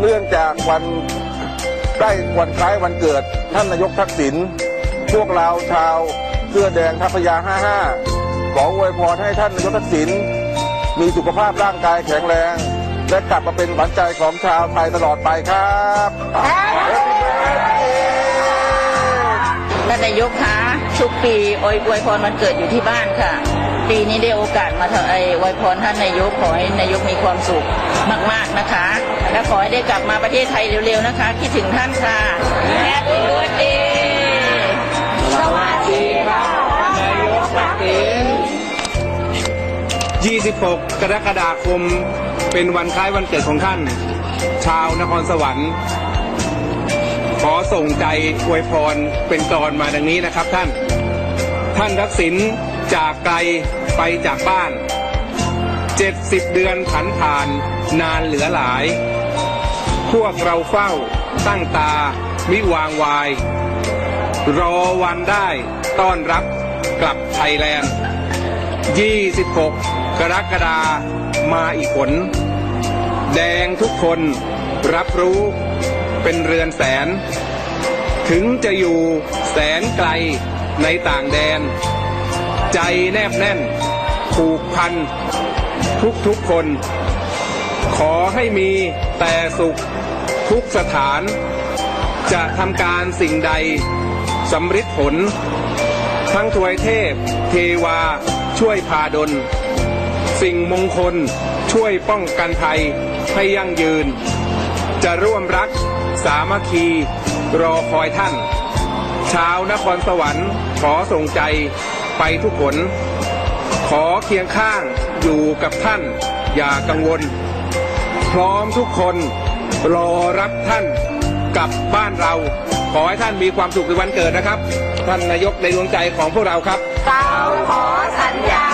เรื่องจากวันใกล้วันคล้ายวันเกิดท่านนายกทักษิณพวกเราชาวเสื้อแดงทัพยา 55 ขออวยพรให้ท่านนายกทักษิณมีสุขภาพร่างกายแข็งแรง และกลับมาเป็นขวัญใจของชาวไทยตลอดไปครับท่านนายกคะทุกปีอวยพรวันเกิดอยู่ที่บ้านค่ะ ปีนี้ได้โอกาสมาเถอะไอ้วยพรท่านนายกขอให้นายกมีความสุขมาก ๆนะคะ และขอให้ได้กลับมาประเทศไทยเร็วๆนะคะ คิดถึงท่านค่ะแฮปปี้เบิร์ดเดย์สวัสดีค่ะนายกทักษิณ26 กรกฎาคมเป็นวันคล้ายวันเกิดของท่าน ชาวนครสวรรค์ ขอส่งใจอวยพรเป็นกรอนมาดังนี้นะครับท่าน ท่านทักษิณ จากไกลไปจากบ้าน 70 เดือนผันผ่านนานเหลือหลาย พวกเราเฝ้าตั้งตามิวางวาย รอวันได้ต้อนรับกลับไทยแลนด์ 26 กรกฎามาอีกผล แดงทุกคนรับรู้เป็นเรือนแสน ถึงจะอยู่แสนไกลในต่างแดน ใจแนบแน่น ผูกพัน ทุกทุกคน ขอให้มีแต่สุขทุกสถาน จะทำการสิ่งใดสำฤทธิ์ผล ทั้งถวยเทพ เทวาช่วยพาดล สิ่งมงคลช่วยป้องกันภัยให้ยั่งยืน จะร่วมรักสามัคคีรอคอยท่าน ชาวนครสวรรค์ขอส่งใจไปทุกผล ขอเคียงข้างอยู่กับท่าน อย่ากังวล พร้อมทุกคนรอรับท่านกลับบ้านเรา ขอให้ท่านมีความสุขในวันเกิดนะครับ ท่านนายกในดวงใจของพวกเราครับ เราขอสัญญาว่า